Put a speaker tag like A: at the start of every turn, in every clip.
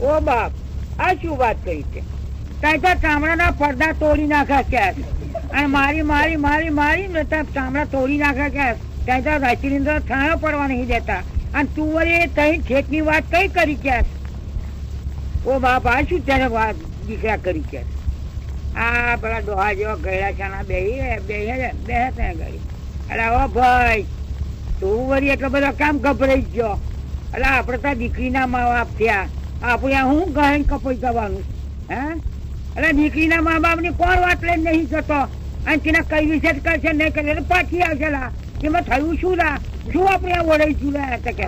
A: ઓ બાપ, આ શું વાત કરી છે? ત્યાં તો ચામડાના પડદા તોડી નાખ્યા ક્યાં અને મારી મારી મારી મારી ને ત્યાં ચામડા તોડી નાખ્યા ક્યાં ત્યાં તો રચિન્દ્ર થાણો પડવા નહીં દેતા. અને તું વળી તઈ ખેતની વાત કઈ કરી ક્યાં ઓ બાપ, આ શું ત્યારે વાત દીકરા કરી ક્યાં આ પેલા ડોહા જેવા ગયડા છાના બે બે બે ત્યાં ગઈ અરે ઓ ભાઈ તું વળી એટલો બધો કામ ગભરાઈ ગયો. અરે આપણે તો દીકરીના મા બાપ થયા. આપણે હું ગહન કપાઈ જવાનું? હે? એટલે દીકરીના મા બાપની કોણ વાત લઈને નહીં જતો? અને તેના કઈ વિશે કરશે નહીં કરે એટલે પાછી આવશે લા એમાં થયું શું લા? શું આપણે આ વડાઈ છું લા તો કે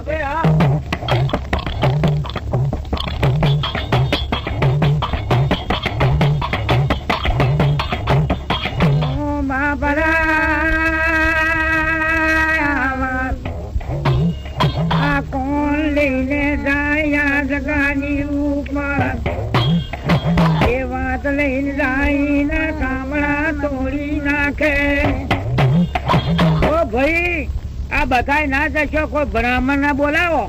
A: બધાય ના જશો, કોઈ બ્રાહ્મણ ને બોલાવો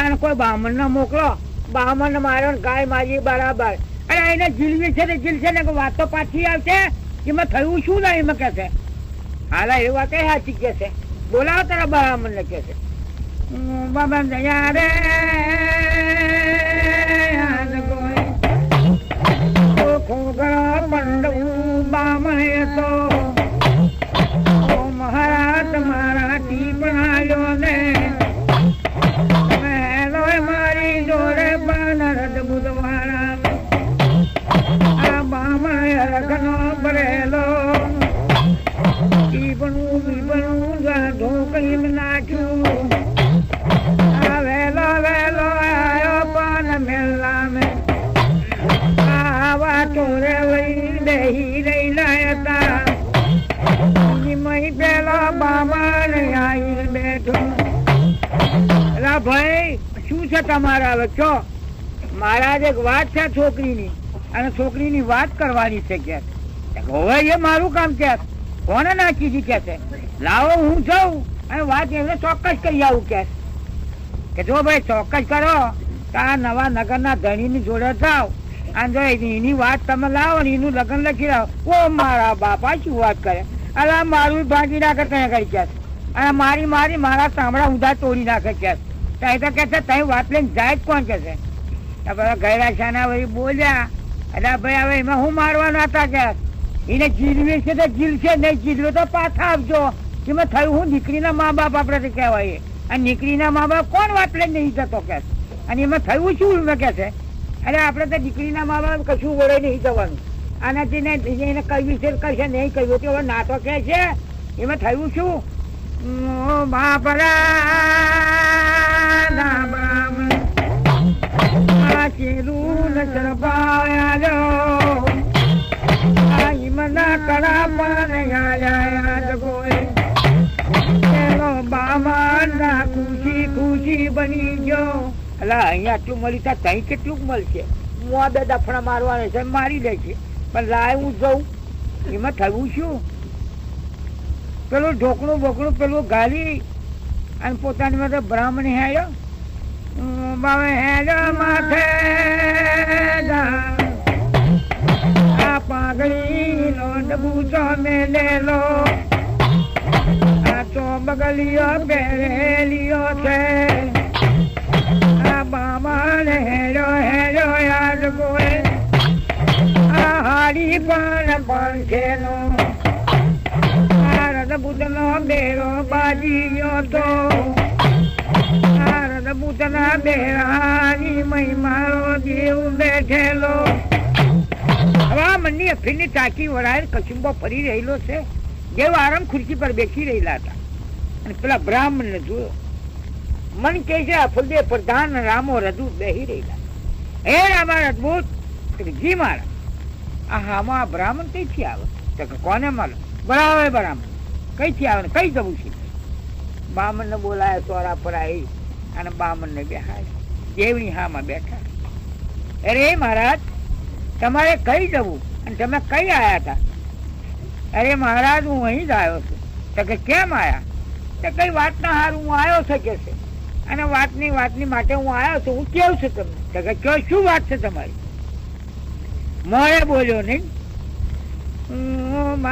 A: અને કોઈ બ્રાહ્મણ ને મોકલો બ્રાહ્મણ ને ગાય મારી બરાબર. અરે એને જીલવી છે ને જીલશે ને વાતો પાછી આવશે? એમાં થયું શું ના એમાં કે છે? હાલા, એ વાત સાચી કે છે. બોલાવો તારા બ્રાહ્મણ ને કે છે. બાબા રે. વાત છે છોકરીની. અને છોકરીની વાત કરવાની છે કે હવે એ મારું કામ કે કોને નાખી દી કે છે? લાવો, હું જાઉં અને વાત એમને ચોક્કસ કરી આવું કે કે જો ભાઈ ચોક્કસ કરો, તો આ નવા નગરના ધણીની જોડે જાઓ. અને જો એની વાત તમે લાવો ને એનું લગ્ન લખી લાવો. ઓ મારા બાપા શું વાત કરે? અલા, મારું ભાગી નાખે ત્યાં કરી કે અને મારી મારી મારા ચામડા ઊંધા તોડી નાખે કે ત્યાં તો કે છે, તઈ વાત લઈને જાય જ કોણ કે છે? બધા ગયડા મારવાના કે? એને છે નહીં જીલવે તો પાછા આપજો થયું હું દીકરીના મા બાપ આપણે કહેવાય. અને દીકરીના મા બાપ કોણ વાત લઈને નહીં જતો કે? અને એમાં થયું શું? એમાં કે છે, અરે, આપણે તો દીકરીના મા બાપ કશું વળે નહીં જવાનું. આનાથી ને એને કહ્યું છે કરશે, નહીં કહ્યું તો હવે ના તો કે છે. એમાં થયું શું? બાપરા ના બામ આ ચેલું ન ચરપાયા આ હિમના કડા પણ આયા જગોએ પેલો ખુશી ખુશી બની ગયો. અલા, અહીંયા આટલું મળી તા તઈ કેટલું મળશે? હું આ બે દફણા મારવાના છે, મારી દે છે. પણ લાય હું જઉં. એમાં થયું શું? પેલું ઢોકણું બોકણું પેલું ગાલી. અને પોતાની માટે બ્રાહ્મણ હેડ્યો માથે આ પાઘડી નો ડબુચો મેલેલો આ તો બગલિયો પહેરેલિયો છે. આ બામણ હેરો હેરો યાદ બોલે આ હાડી પણ પંખેલો આ રદબુદનો બેરો બાજીયો તો. બુદ્ધના બેરાની મહી દેવ બેઠેલો. હવા મનની અફીની ટાંકી વળાય કચુંબો ફરી રહેલો છે. દેવ આરામ ખુરશી પર બેસી રહેલા હતા. અને પેલા બ્રાહ્મણને જોયો. મન કે છે ફુલદે પ્રધાન રામો રજુ બેહી રહેલા હે રામા, અદભુત! જી મારા. આ હામાં બ્રાહ્મણ કઈથી આવે? તો કોને માલો બરાબર બ્રાહ્મણ કઈથી આવે કઈ જવું છે? બ્રાહ્મણને બોલાય, ચોરા પર આવી અને બામણને બેહાડ્યા દેવની હામાં બેઠા. અરે મહારાજ, તમારે કઈ જવું? અને તમે કઈ આવ્યા હતા? અરે મહારાજ, હું અહીં જ આવ્યો છું. તો કે કેમ આવ્યા તો કઈ વાતના હાર હું આવ્યો છે કે છે? અને વાતની વાતની માટે હું આવ્યો છું. હું કેવું છું તમને? તો કે કયો, શું વાત છે તમારી? મોડે બોલ્યો નહીં. હું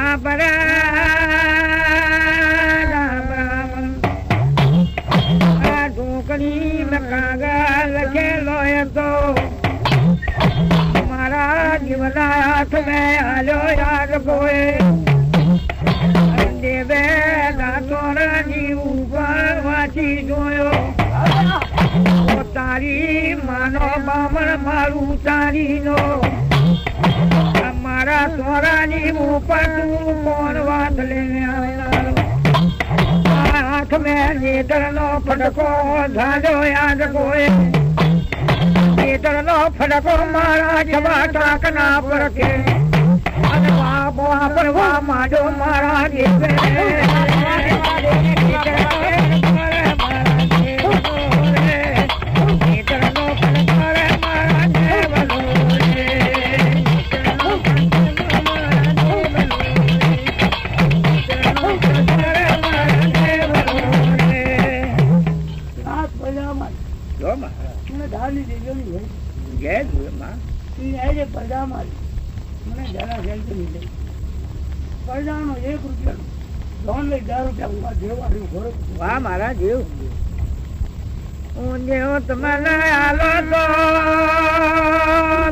A: બાપરા આ ઢોકળી મેં કાગળ લખેલો હતો મારા જીવના હાથ મેં આલ્યો યાદ ગોએ દેવે દાતોરાની ઉપર વાંચી જોયો. તારી માનો બામણ મારું તારી નો. મારા સોરાની ઉપર તું કોણ વાત લઈને હાથ મેં નેત્ર નો ફટકો ધાજો યાદ ગોએ નેત્ર નો ફટકો મારા છબા ટાકના પર કે અને વાપરવા માંડો મારા દેવે
B: હોય ઈ આજે પજામા મને જરા જલ્દી નહીં લઈ એક રૂપિયા લોન લઈ હજાર રૂપિયા હું દેવાડ્યું
A: વાહ મારા જીવ. હું તમને આલો તો.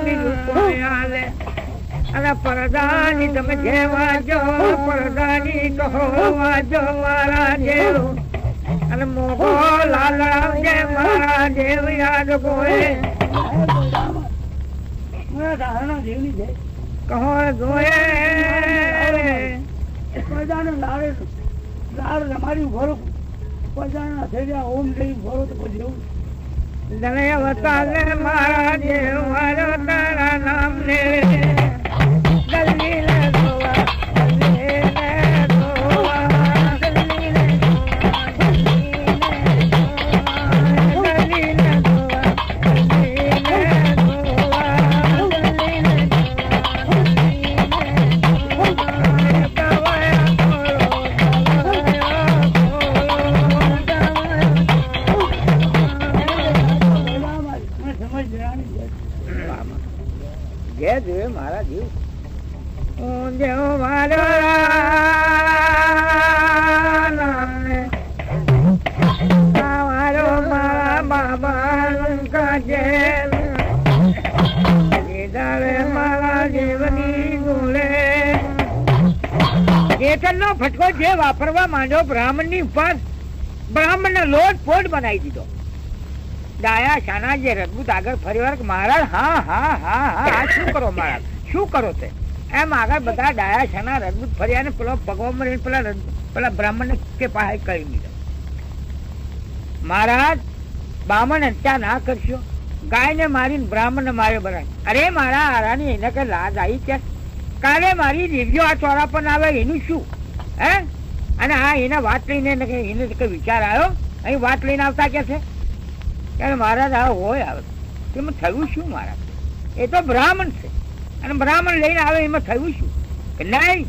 A: બીજું કોઈ આલે અને પરદાની તમે જેવા જો પરદાની કહો વાજો મારા જેવો. અને મોગો લાલા જે મારા જેવ યાદ કોઈ
B: ધારણા જેવની છે.
A: કહો જોયે
B: તમારી ઘોડો પજાના થઈ ઓમ લઈ ઘોડો તો પછી એવું
A: દલે વતાલે મારા જેવ વાલો તારા નામ લે દલીલ વાપરવા માંડ્યો, બ્રાહ્મણની ઉપર બ્રાહ્મણને લોટ પોટ બનાવી દીધો. ડાયા શાના જે રજબૂત આગળ ફરી વાર મહારાજ, હા હા હા હા શું કરો મહારાજ? શું કરો તે? એમ આગળ બધા ડાયા શાના રજબૂત ફર્યા ને પેલો ભગવાન રહીને પેલા પેલા બ્રાહ્મણ કે પાસે કરી દીધો. મહારાજ બ્રાહ્મણ હત્યા ના કરશો? ગાય ને મારીને બ્રાહ્મણને માર્યો મારે અરે મારા આરાની એને કઈ લાજ આવી છે? કાલે મારી દીવ્યો આ ચોરા પર આવે, એનું શું? હે? અને હા, એને વાત લઈને એને કઈ- વિચાર આવ્યો? અહીં વાત લઈને આવતા કે છે? ત્યારે મહારાજ આ હોય આવે. એમાં થયું શું મહારાજ? એ તો બ્રાહ્મણ છે. અને બ્રાહ્મણ લઈને આવે એમાં થયું શું? કે નહીં,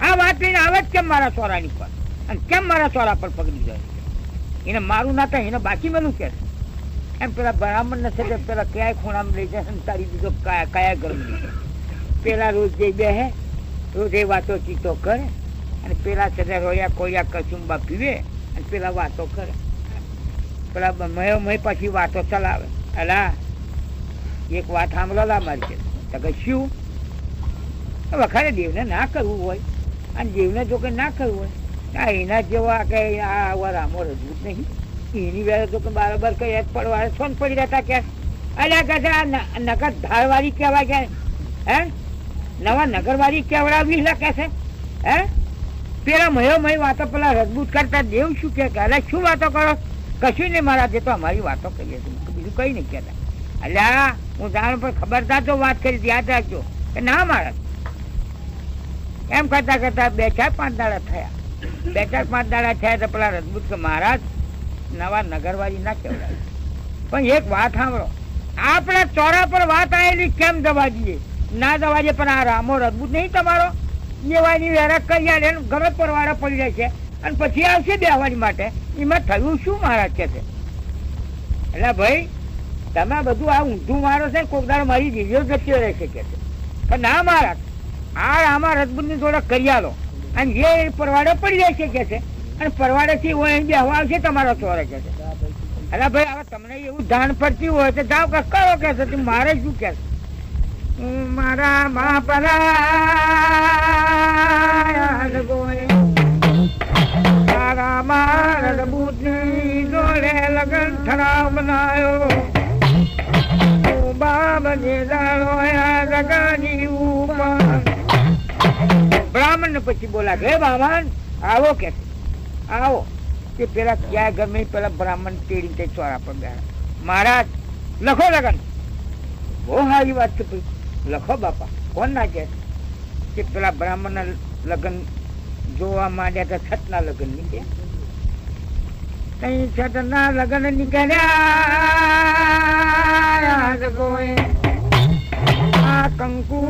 A: આ વાત લઈને આવે જ કેમ મારા સોરાની પર? અને કેમ મારા સોરા પર પગડી જાય એને મારું ના થાય, એને બાકી મેલું કે એમ પેલા બ્રાહ્મણ નથી તો પેલા કયા ખૂણામાં લઈ જાય તારી દીધો કયા કયા ગરમ. પેલા રોજ જઈ બેહે, રોજ એ વાતો ચીતો કરે. અને પેલા તે રોયા કોયા કચુંબા પીવે, અને પેલા વાતો કરે. પેલા મય મય પછી વાતો ચલાવે. અલા, એક વાત સાંભળો લા મારી છે કે શું? વખારે દેવને ના કરવું હોય. અને દેવને જો કે ના કરવું હોય. ના એના જેવા કે આ આવા રામો રજૂત નહીં. એની વેળે તો કે બરાબર કઈ એક પડવા સોન પડી રહેતા કે અલ્યા આ નગર ધારવાળી કહેવાય કે હે? નવા નગરવાળી કેવડાવી લે કે છે? હે? પેલા મયો મય વાતો પેલા રજબૂત કરતા દેવ શું કે અરે શું વાતો કરો? કશું નહીં મારા જે તો અમારી વાતો કરીએ બીજું કઈ નહીં કહેતા. અલ્યા, હું જાણ પર ખબરદાર તો વાત કરી, યાદ રાખજો કે ના મારા એમ કરતા કરતા બે ચાર પાંચ દાડા થયા. બે ચાર પાંચ દાડા થયા તો પેલા રજબૂત કે, મહારાજ, નવા નગરવાળી ના કહેવાય. પણ એક વાત સાંભળો. આપણા ચોરા પર વાત આવેલી કેમ દવા દઈએ? ના દવા દઈએ, પણ આ રામો રજબૂત નહીં તમારો? એવાની વેરા કરી આલે ને ગમે પરવાડા પડી છે. અને પછી આવશે બેહવાની માટે. એમાં થયું શું મહારાજ કે છે? એટલે ભાઈ, તમે બધું આ ઊંધું મારો છે કોક દાડો મારી દીવીઓ જતી રહેશે કે છે. ના મહારાજ આ આમાં રજબૂત થોડા કરી અને એ પરવાડે પડી રહેશે કે છે. અને પરવાડે થી હોય એમ બેહવા આવશે તમારો ચોરે કે છે. અલા ભાઈ, હવે તમને એવું ધાન પડતી હોય તો કે કરો કે છે? મારે શું કે છે? મારા મા પરાયા ગોય. તારા મારા રબૂતની જોડે લગન ઠરાવ બનાયો બ્રાહ્મણ પછી બોલા હે બ્રાહ્મણ આવો કે. આવો. કે પેલા ક્યાં ગમે પેલા બ્રાહ્મણ તેડી તે ચોરા પર બેઠા. મહારાજ, લખો લગન. બહુ સારી વાત છે ભાઈ. લખો બાપા કોણ ના કે? કે પેલા બ્રાહ્મણ ના લગ્ન જોવા માંડ્યા તો છત ના લગ્ન નીકળ્યા કઈ છત ના લગ્ન નીકળ્યા? કંકુ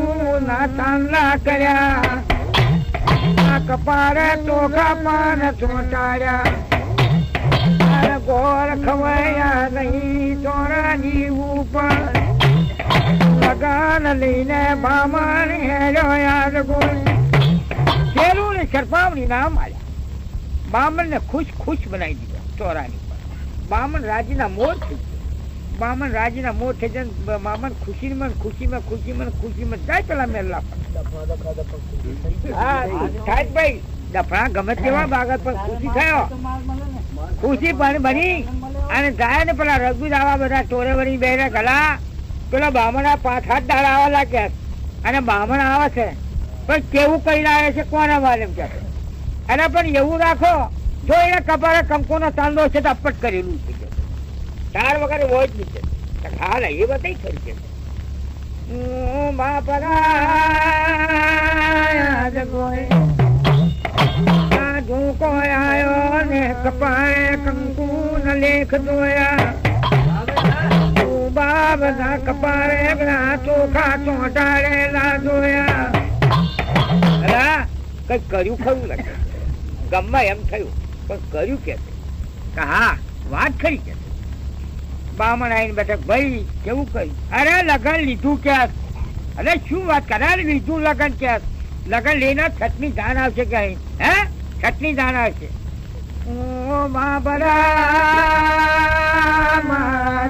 A: ના ચાંદલા કર્યા. કપાળે ચોખા પાન ચોંટાડ્યા. ગોળ ખવાયા નહીં, ચોરાની ઉપર. લગાન લઈને બામણ હેર્યો યાદ ગોળ પેલું ને સરપાવણી નામ આલ્યા. ખુશ ખુશ બનાવી દીધા ચોરાની પર. બામણ રાજીના મોર થઈ ગયા. બામણ રાજીના મોર થઈ જાય બામણ પેલા મેલા પર. હા ભાઈ દફણા ગમે તેવા બાગત પણ ખુશી થયો. ખુશી પણ બની. અને જાય ને પેલા રઘુ દાવા બધા ચોરે વળી બેરે ગલા. પેલા બ્રાહ્મણ પાંચ હાથ દાડા આવવા લાગ્યા અને બ્રાહ્મણ આવે છે. પણ કેવું કરીને આવે છે કોને માલુમ છે અને પણ એવું રાખો, જો એને કપાળે કંકોનો ચાંદો છે તો અપટ કરેલું છે. તાર વગર હોય જ નહીં કે. હાલ એ બધી ખરી છે ઝૂકો આયો ને કપાળે કંકુ ન લેખ દોયા. બાબના કપાળે ના ચોખા ચોંટાડેલા જોયા કઈ કર્યું ખરું લાગે ગમે એમ થયું, પણ કર્યું કે હા, વાત ખરી કે બામણ આવીને બેઠક, ભાઈ, કેવું કર્યું? અરે, લગન લીધું કે અરે, શું વાત? કરે લીધું લગન કે લગન લઈને છઠની જાન આવશે કે હે? છઠની જાન આવશે. ઓ મા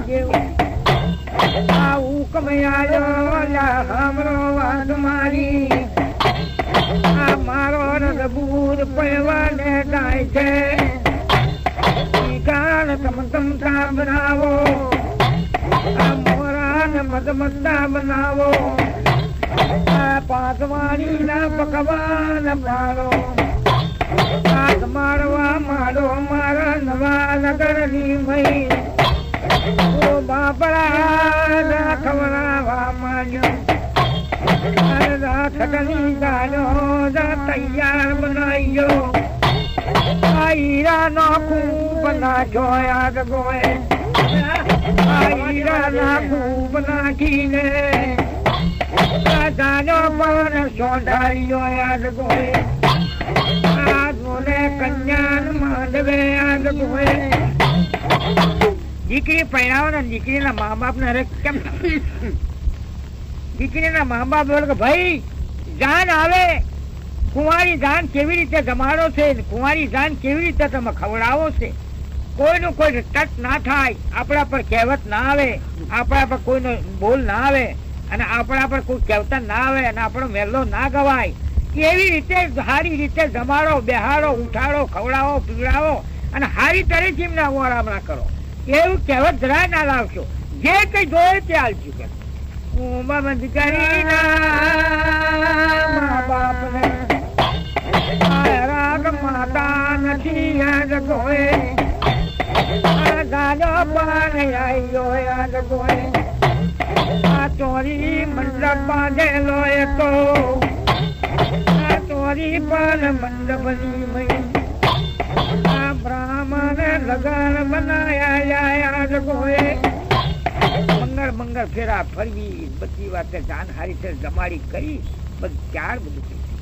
A: જેવું આ આયો લા હમરો વાત મારી આ મારો રબૂર પહેવાને ગાય છે ગાન તમ તમ બનાવો આ મોરાને મદા બનાવો આ પાંચવાણી ના પકવાન મારો હાથ મારવા મારો મારા નવા નગરની મહી તૈયાર બનાવ્યો આઈરા નો ખૂબ નાખ્યો યાદ ગોએ આઈરા ના ખૂબ નાખીને દાદાનો પણ સોંધાર્યો યાદ ગોએ આદમોને કન્યાન માંડવે યાદ ગોએ દીકરી પહેરાવો ને દીકરીના મા બાપ ને અરે કેમ? દીકરીના મા બાપ બોલે કે, ભાઈ, જાન આવે. કુંવારી જાન કેવી રીતે જમાડો છે? કુંવારી જાન કેવી રીતે તમે ખવડાવો છે? કોઈનું કોઈ ટચ ના થાય, આપણા પર કહેવત ના આવે, આપણા પર કોઈનો બોલ ના આવે અને આપણા પર કોઈ કહેવતા ના આવે અને આપણો મેલો ના ગવાય. એવી રીતે, સારી રીતે જમાડો, બેહાડો, ઉઠાડો, ખવડાવો, પીવડાવો અને સારી તરીકે એમને આરામણા કરો. એવું કહેવત જરા ના લાવશો. જે કઈ જોયે તે આલજો કે હું બંધ કરી મા આ ચોરી મંડપ બાંધેલો એ તો આ ચોરી પણ મંડપની બ્રાહ્મણ લગન બનાયા કોઈ મંગળ મંગળ ફેરા ફરવી, બધી વાતે જાન હારી છે જમાડી કરી બધું ચાર બધું કરી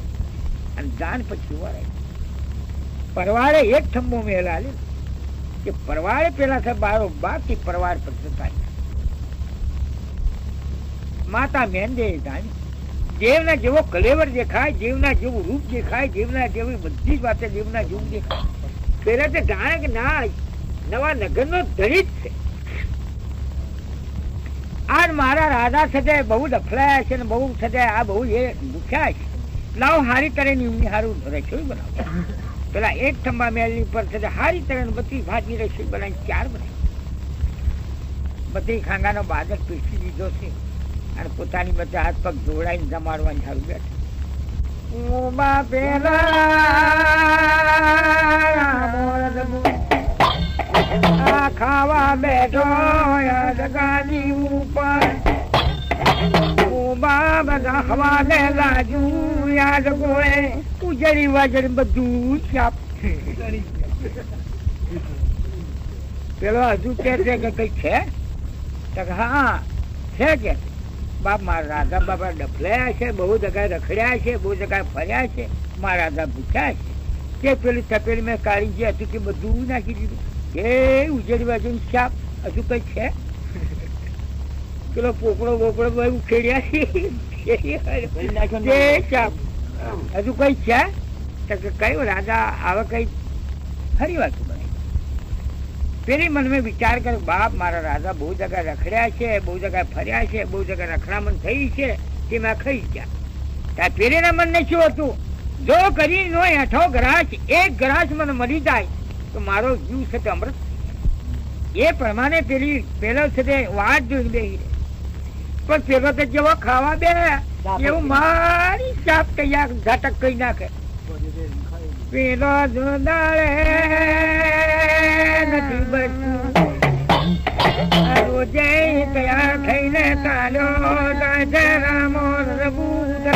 A: અને જાન પછી વરાય પરવારે એક થંભો મેલા લે કે પરવારે પેલા છે બારો બાકી પરવાર પર જતા માતા મેંદે જાણી દેવના જેવો કલેવર દેખાય દેવના જેવું રૂપ દેખાય દેવના જેવી બધી જ વાતે દેવના જેવું દેખાય. પેલા તો જાણે કે ના નવા નગર નો ધણી છે. આ મારા રાધા સાથે બહુ દફલાયા છે ને બહુ સાથે આ બહુ એ ભૂખ્યા છે. લાવ હારી તરેની ઊંઘી હારું રસોઈ બનાવ? પેલા એક થંબા મેલની પર છે હારી તરે બધી ભાજી રસોઈ બનાવી ચાર બનાવી. બધી ખાંગાનો બાદક પીસી દીધો છે અને પોતાની બધા હાથ પગ જોડાઈને જમાડવાની સારું બેઠા. ઉમા પેલા ખાવા બેઠો યાદગાની ઉપર. હવાને લાજુ યાદ ગોળે ઉજળી વાજળી બધું ચાપ પેલો હજુ કે છે છે? હા, છે કે. બાપ, મારા રાધા બાબા ડફલાયા છે, બહુ જગાએ રખડ્યા છે, બહુ જગાએ ફર્યા છે. મારા રાધા ભૂખ્યા છે. તે પેલી તપેલી મેં કાઢી જે હતી કે બધું નાખી દીધું. એ ઉજેડી બાજુ છાપ હજુ કઈ છે? પેલો પોપડો બોપડો ભાઈ ઉખેડ્યા હજુ કઈ છે? તો કે કયું રાજા આવે કઈ ખરી વાત પેલી મનમાં વિચાર કર્યો બાપ મારા રાજા બહુ જગ્યા રખડ્યા છે બહુ જગ્યા ફર્યા છે બહુ જગ્યા રખડામણ થઈ છે તે મેં ખાઈ ગયા ત્યાં પેલીના મનને શું હતું? જો કરી નો હેઠો ગ્રાસ એક ગ્રાસ મને મળી જાય તો મારો જીવ છે તે અમૃત. એ પ્રમાણે પેલી પેલો છે તે વાત જોઈને બેહી પણ પેલો તો જેવો ખાવા બે એવું મારી ચાપ કઈ ઝાટક કઈ નાખે. પેલો જોડાળે નથી રોજે તૈયાર થઈને છે રામો રબૂત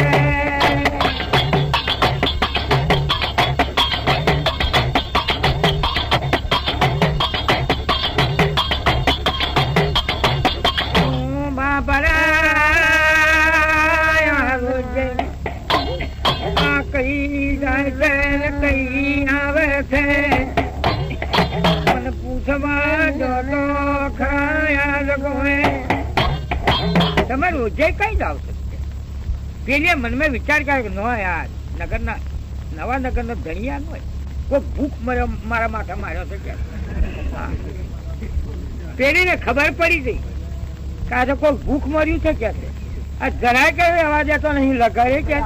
A: તમે રોજે કઈ જ આવશે પેલી મનમાં વિચાર કર્યો નો યાર, નગરના, નવા નગરનો ધણિયા હોય. કોઈ ભૂખ મારા માથા માર્યો છે કે? પેલીને ખબર પડી ગઈ કે તો કોઈ ભૂખ મર્યું છે કે? છે આ જરાય કયો અવાજ તો નહીં, લગાડે કે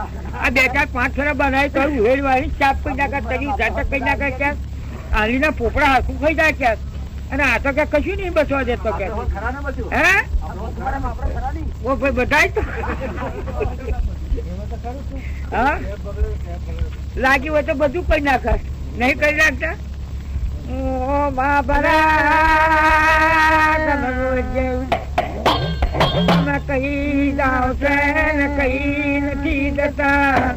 A: આ બે ચાર પાંચ ફેરા બનાવી તો ઉહેડ વાળી ચાપ કઈ નાખે, તરી ઝાટક કઈ નાખે કે? આલીના પોપડા હાથું ખાઈ જાય કે? અને આ તો કે કશું નહીં બસવા દેતો કે. હે? ઓ ભાઈ બધાય તો હા? લાગ્યું હોય તો બધું કઈ નાખે. નહીં કરી નાખતા? ઓ બાબરા કઈ જાઓ છે ને કઈ નથી જતા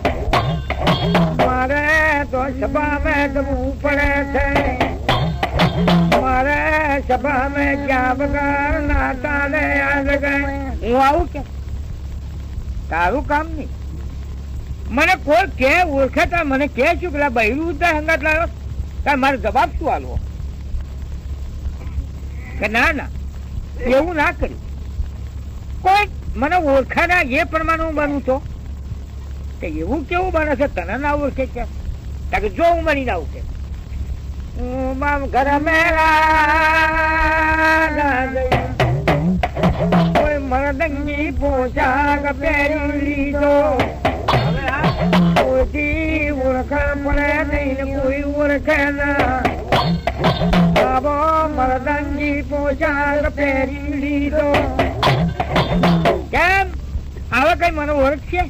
A: મારે તો સભા મેં જવું પડે છે. મારે સભા મેં ક્યાં વગર નાતા ચાલે યાદ ગઈ? હું આવું કે? તારું કામ નહીં. મને કોઈ કે ઓળખતા મને કે છું પેલા બૈરું ઉદ્ધાર હંગાત લાવ્યો? તાર મારો જવાબ શું આલવો? કે ના ના, એવું ના કર્યું. કોઈ મને ઓળખાના એ પ્રમાણે હું બનું તો કે એવું કેવું બને છે? તને ના ઓળખે છે કે જો હું બની ના ઓળખે મરદંગી પોશાક પહેરી લીધો. ઓળખ પડે કોઈ ઓળખે ના. મરદંગી પોશાક પહેરી લીધો. કેમ? આવા કઈ મને ઓળખશે?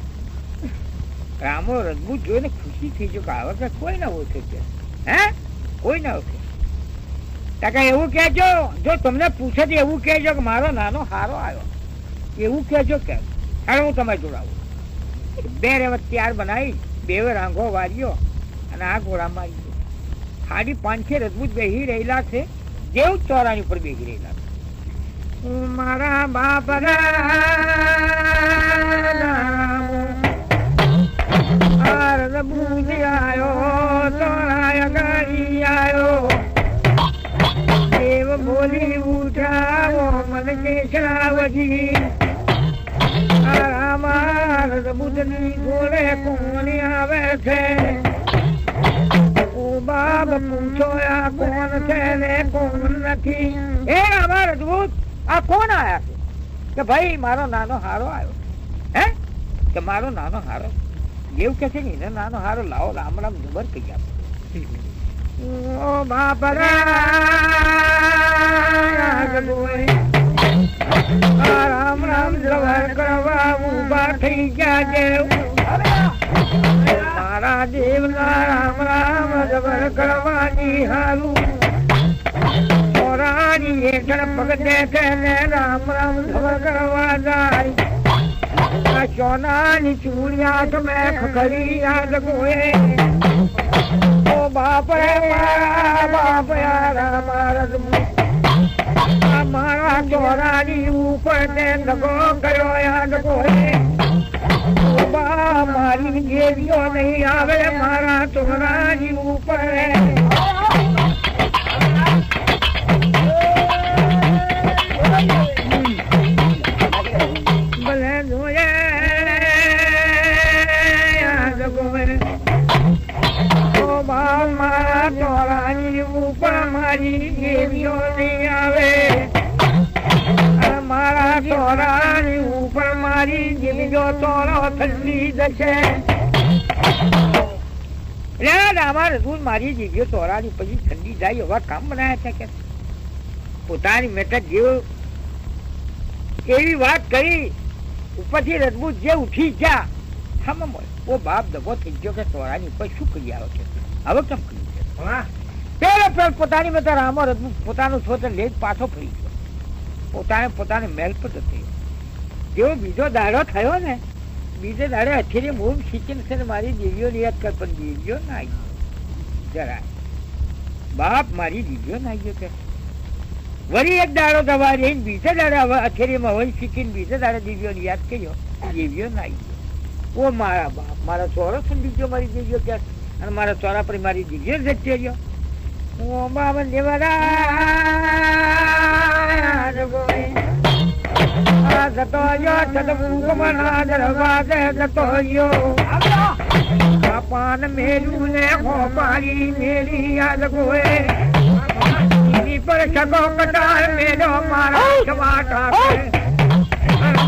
A: રામો રજબૂત જોઈને ખુશી થઈ જો કે આવા કઈ કોઈ ના ઓળખે છે. હે? કોઈ ના ઓળખે કાકા, એવું કહેજો, જો તમને પૂછે તો એવું કહેજો કે મારો નાનો હારો આવ્યો. એવું કહેજો કે, હાલો હું તમારે જોડાવું બે રેવત ત્યાર બનાવી, બે રાંગો વાર્યો અને આ ઘોડા મારી ખાડી પાંચે રજબૂત બેહી રહેલા છે, જેવું ચોરાની ઉપર બેહી રહેલા છે. મારા બાપ રજબૂત આયો ચોરાય ગાડી આવ્યો દેવ બોલી ઉઠાવો મન અમાર બુદ્ધની ગોળે કોણ આવે છે બાપ પૂછો કોણ છે કોણ નથી એ અમાર અદભુત આ કોણ આયા છે કે ભાઈ મારો નાનો હારો આવ્યો. હે? કે મારો નાનો હારો? એવું કે છે ને નાનો હારો લાવો રામ રામ જબર કહી આપો. રામ રામ જવર કરવા ઊભા થઈ ગયા છે. મારા દેવના રામ રામ જવર કરવાની હારું. મોરાની હેઠળ પગ દેખે ને રામ રામ જવર કરવા જાય. આ સોનાની ચૂડિયા તમે ખખડી યાદ ગોએ ઓ બાપ રે મારા બાપ યારા મારા મારા ચોરાની ઉપર તે દગો ગયો યાદ ગોએ બા, મારી દેવીઓ નહીં આવે મારા ચોરાની ઉપર. મારી આવે દેવીઓ ચોરો ઠંડી પછી ઠંડી જાય એવા કામ બનાયા છે કે? પોતાની મેટક જેવું એવી વાત કરી, ઉપરથી રજબૂત જે ઉઠી ગયા. હમ બાપ દગો થઈ ગયો કે ચોરાની ઉપર શું કરી આવ્યો છે? હવે કેમ કર્યું છે? પેલો પેલ પોતાની બધા રામો રજબૂત પોતાનું સ્વતંત્ર લે પાછો ફરી ગયો. પોતાને પોતાને મેલ પર જતી જેવો બીજો દાડો થયો ને, બીજે દાડે હથેરી મૂળ ખીચીને છે મારી દેવીઓ યાદ કર, પણ દેવીઓ ના આવી જરાય. બાપ મારી દીવીઓ ના આવ્યો કે. વળી એક દાડો દવા રહીને બીજે દાડે અથેરીમાં હોય શીખીને બીજે દાડે દેવીઓ યાદ કર્યો દેવીઓ ના આવી ઓ મારા બાપ, મારા ચોરો ને મારી દેવીઓ કે, અને મારા ચોરા પર મારી દેવીઓ જતી રહ્યો. બાબા દેવરા જતો યો સદમુખમના દરવાજે જતો યો પાન મેરું ને ખોપારી મેરી યાદ ગોએ પર સગો કટાર મેરો મારા ટમાટા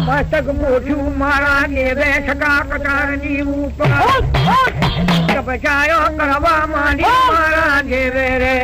A: મસ્તક મોઢું મારા દેવે સગા કટારની ઉપર. બચાયો કરવા માંડી મારા ઘેરે રે.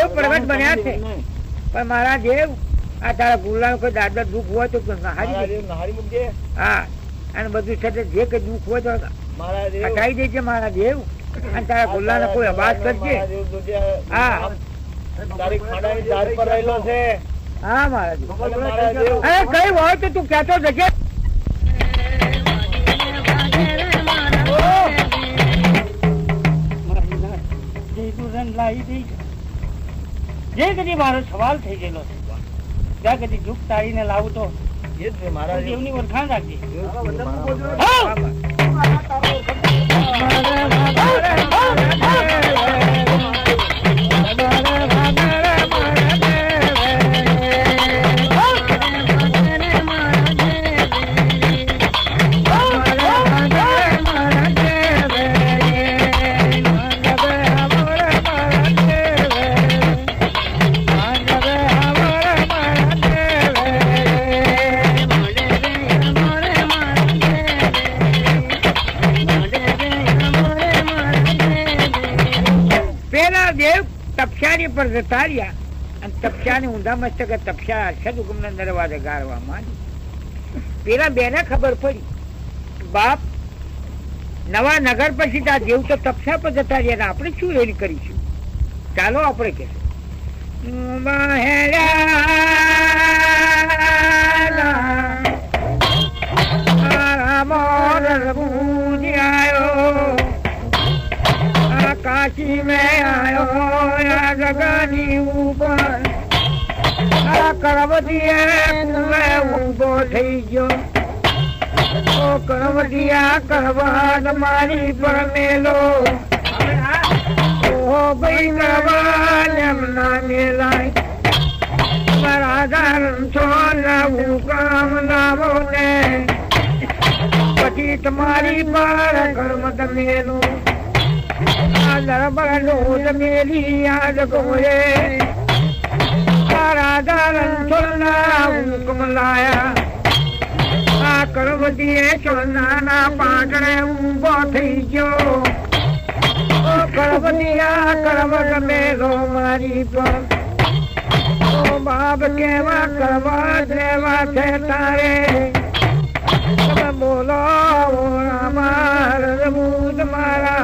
A: તમે પ્રગટ બન્યા છે. પણ મારા દેવ આ તારા ગુલામ કોઈ દાદા દુઃખ હોય તો નહારી દે. હા અને બધું છે જે કઈ દુઃખ હોય તો હટાવી દેજે મારા દેવ અને તારા ગુલાને કોઈ અવાજ કરજે. હા. હા મારા દેવ અરે કઈ હોય તો તું કહેતો જજે.
B: જે કદી મારો સવાલ થઈ ગયેલો છે જ્યાં કદી દુઃખ તાળીને લાવું તો એમની ઓળખાણ રાખજે.
A: જતા રહ્યા અને તપસ્યાની ઊંધા મસ્તકે તપસ્યા સદુગમના દરવાજે ગાળવા માંડી પેલા બેને ખબર પડી બાપ નવા નગર પછી તો જેવું તો તપસ્યા પર જતા રહ્યા આપણે શું એની કરીશું ચાલો આપણે કે કાશી में કાશી મેં આવ્યો જગની ઉપર. કરવતિયા તમે ઊભો થઈ ગયો. કરવતિયા કરવા મારી પર મેલો. ઓહો ભાઈ નવાન એમના મેલાય. મારા ધર્મ છો નવું કામ લાવો ને. પછી તમારી બાર કર્મ તમે હુકમ લાયા આ કરવતીએ કરવત મેલો મારી પર ઓ બાપ કેવા કરવા બોલો રામા રમૂદ મારા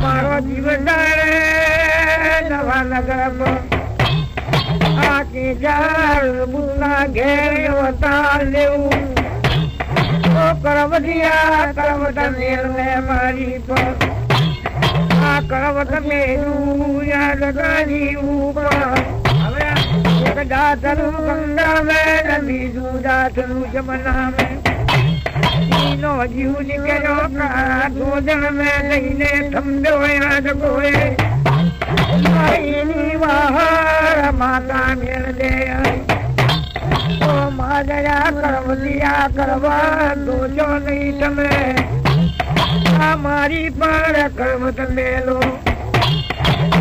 A: મારો જીવન નવા નગર આખી મુના ઘેર અવતાર લેવું. ઓ કરવડિયા કરવટ ને મારી પર આ કરવટ મેરું યાદ કરી ઉપર એક દાતરું ગંગા મેં બીજું દાતરું જમના મેં નો જીવ નીકળ્યો ગોદણ મેં લઈને યાદ કોએ માઈની વહાર માતા મેળ દે. ઓ માદયા કરવલિયા કરવા દોજો નહીં તમે. આ મારી પર કરવત મેલો.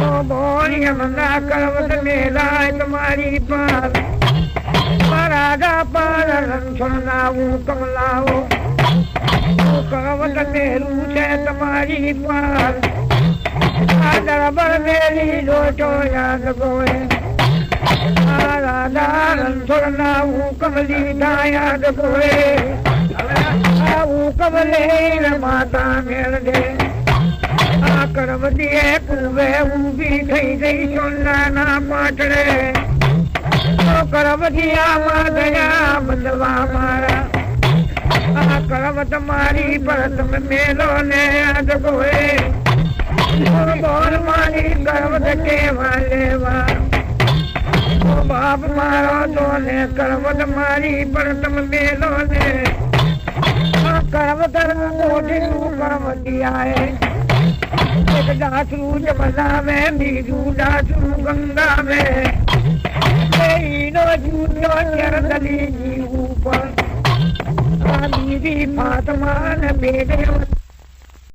A: ઓ બોલી હમના કરવત મેલાય તમારી પર. મારા પર રણછોડ લાવું. કમલાવો કરવત મેલું છે તમારી પર આ દરબાર મેલી લોટો યાદ ગોએ. આ રાધા રણછોડ લાવું કમલી ના યાદ ગોએ આવું કમલે માતા મેળ દે. આ કરવતીએ કુવે ઊભી થઈ ગઈ સોનાના પાટડે કરવતિયા દયા બંધવા મારા. આ કરવત મારી પર તમે મેલો ને યાદ ગોએ બોલ મારી કરવત કેવા લેવા ઓ બાપ મારો તો ને કરવત મારી પર તમે મેલો ને આ કરવત મોટી નું કરવતી આએ એક દાસરું જમના में બીજું દાસરું ગંગા મેં નો જૂનો ચરદલી ઉપર આ બીજી ફાતમા ને બેડે